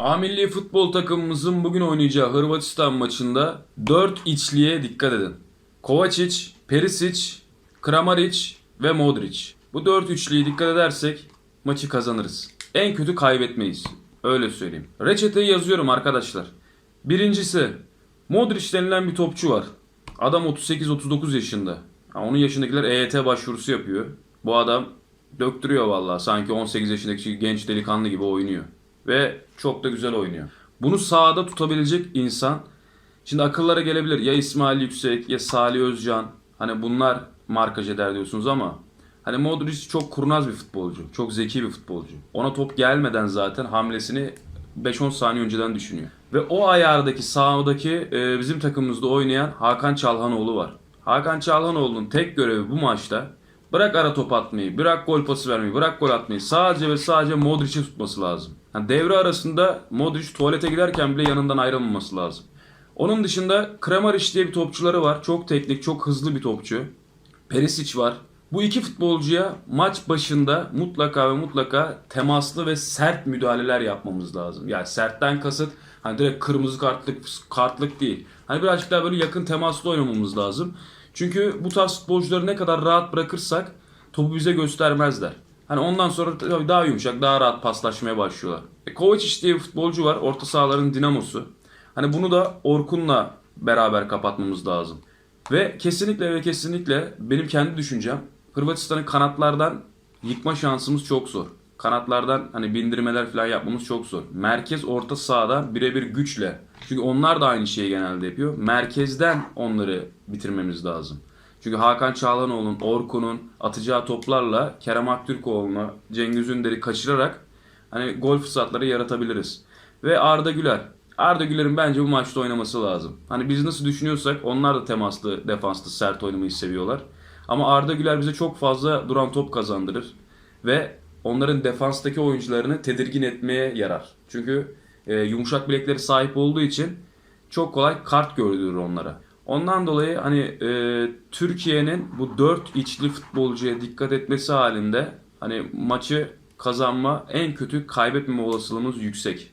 A milli futbol takımımızın bugün oynayacağı Hırvatistan maçında 4 içliye dikkat edin. Kovacic, Perisic, Kramaric ve Modric. Bu 4 üçlüye dikkat edersek maçı kazanırız. En kötü kaybetmeyiz. Öyle söyleyeyim. Reçeteyi yazıyorum arkadaşlar. Birincisi Modric denilen bir topçu var. Adam 38-39 yaşında. Onun yaşındakiler EYT başvurusu yapıyor. Bu adam döktürüyor vallahi. Sanki 18 yaşındaki genç delikanlı gibi oynuyor. Ve çok da güzel oynuyor. Bunu sahada tutabilecek insan Şimdi akıllara gelebilir ya İsmail Yüksek ya Salih Özcan. Hani bunlar markaj eder diyorsunuz ama hani Modric çok kurnaz bir futbolcu. Çok zeki bir futbolcu. Ona top gelmeden zaten hamlesini 5-10 saniye önceden düşünüyor. Ve o ayardaki sahadaki e, bizim takımımızda oynayan Hakan Çalhanoğlu var. Hakan Çalhanoğlu'nun tek görevi bu maçta bırak ara top atmayı, bırak gol pası vermeyi, bırak gol atmayı. Sadece ve sadece Modric'i tutması lazım. Yani devre arasında Modric tuvalete giderken bile yanından ayrılmaması lazım. Onun dışında Kramaric diye bir topçuları var. Çok teknik, çok hızlı bir topçu. Perisic var. Bu iki futbolcuya maç başında mutlaka ve mutlaka temaslı ve sert müdahaleler yapmamız lazım. Yani sertten kasıt hani direkt kırmızı kartlık kartlık değil. Hani birazcık daha böyle yakın temaslı oynamamız lazım. Çünkü bu tarz futbolcuları ne kadar rahat bırakırsak topu bize göstermezler. Hani ondan sonra daha yumuşak, daha rahat paslaşmaya başlıyorlar. E, Kovacic diye bir futbolcu var. Orta sahaların dinamosu. Hani bunu da Orkun'la beraber kapatmamız lazım. Ve kesinlikle ve kesinlikle benim kendi düşüncem Hırvatistan'ı kanatlardan yıkma şansımız çok zor. Kanatlardan hani bindirmeler falan yapmamız çok zor. Merkez orta sahada birebir güçle. Çünkü onlar da aynı şeyi genelde yapıyor. Merkezden onları bitirmemiz lazım. Çünkü Hakan Çağlanoğlu'nun, Orkun'un atacağı toplarla Kerem Aktürkoğlu'na, Cengiz Ünder'i kaçırarak hani gol fırsatları yaratabiliriz. Ve Arda Güler. Arda Güler'in bence bu maçta oynaması lazım. Hani biz nasıl düşünüyorsak onlar da temaslı, defanslı, sert oynamayı seviyorlar. Ama Arda Güler bize çok fazla duran top kazandırır. Ve onların defanstaki oyuncularını tedirgin etmeye yarar. Çünkü e, yumuşak bilekleri sahip olduğu için çok kolay kart gördürür onlara. Ondan dolayı hani e, Türkiye'nin bu dört içli futbolcuya dikkat etmesi halinde hani maçı kazanma en kötü kaybetmeme olasılığımız yüksek.